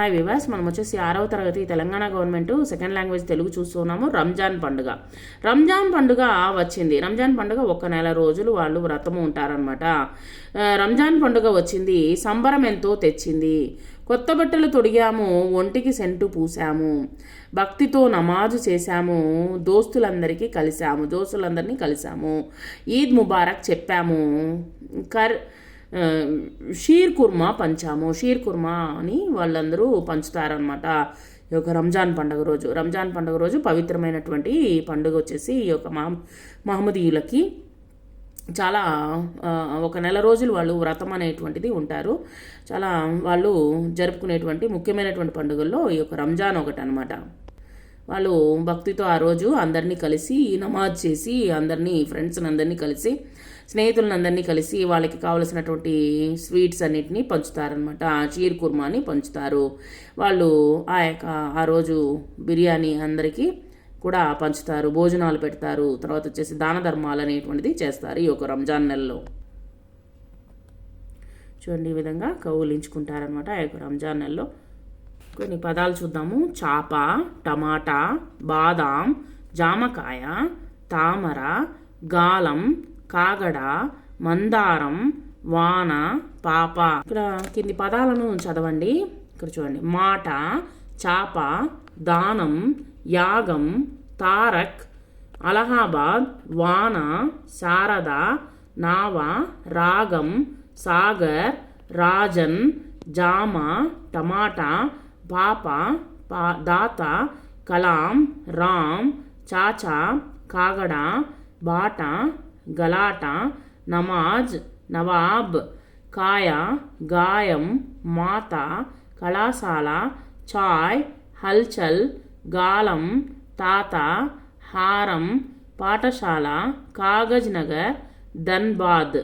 Hi వివాస్ మనం వచ్చేసి ఆరవ తరగతి Telangana government second language Telugu చూస్తున్నాము రంజాన్ పండుగ. రంజాన్ పండుగ వచ్చింది. రంజాన్ పండుగ ఒక నెల రోజులు వాళ్ళు వ్రతము ఉంటారనమాట రంజాన్ పండుగ వచ్చింది సంబరం ఎంతో తెచ్చింది. కొత్త బట్టలు తొడిగాము ఒంటికి సెంటు పూసాము. భక్తితో నమాజు చేశాము దోస్తులందరికీ కలిసాము దోస్తులందరినీ కలిసాము ఈద్ ముబారక్ చెప్పాము. కర్ షీర్ కుర్మా పంచాము. షీర్ కుర్మా అని వాళ్ళందరూ పంచుతారనమాట ఈ యొక్క రంజాన్ పండుగ రోజు. రంజాన్ పండుగ రోజు పవిత్రమైనటువంటి పండుగ వచ్చేసి ఈ యొక్క మహ మహమ్మదీయులకి చాలా ఒక నెల రోజులు వాళ్ళు వ్రతం అనేటువంటిది ఉంటారు. చాలా వాళ్ళు జరుపుకునేటువంటి ముఖ్యమైనటువంటి పండుగల్లో ఈ యొక్క రంజాన్ ఒకటి అనమాట వాళ్ళు భక్తితో ఆ రోజు అందరినీ కలిసి నమాజ్ చేసి అందరినీ ఫ్రెండ్స్ని అందరినీ కలిసి స్నేహితులను అందరినీ కలిసి వాళ్ళకి కావలసినటువంటి స్వీట్స్ అన్నిటినీ పంచుతారనమాట చీర్ కుర్మాని పంచుతారు. వాళ్ళు ఆ యొక్క ఆ రోజు బిర్యానీ అందరికీ కూడా పంచుతారు భోజనాలు పెడతారు. తర్వాత వచ్చేసి దాన ధర్మాలు అనేటువంటిది చేస్తారు ఈ యొక్క రంజాన్ నెలలో. చూడండి ఈ విధంగా కౌలించుకుంటారనమాట ఆ యొక్క రంజాన్ నెలలో. కొన్ని పదాలు చూద్దాము. చాప టమాటా బాదాం జామకాయ తామర గాలం కాగడ మందారం వాన పాప. ఇక్కడ కింది పదాలను చదవండి. ఇక్కడ చూడండి. మాట చాప దానం యాగం తారక్ అలహాబాద్ వాన శారద నావ రాగం సాగర్ రాజన్ జామ టమాటా பாப்பா பா தாத்தா கலாம் ராம் சாச்சா காகடா பாட்டா கலாட்டா நமாஜ் நவாப் காயா காயம் மாதா கலாசாலா சாய் ஹல்ச்சல் காலம் தாத்தா ஹாரம் பாட்டசாலா காகஜ் நகர் தன்பாத்.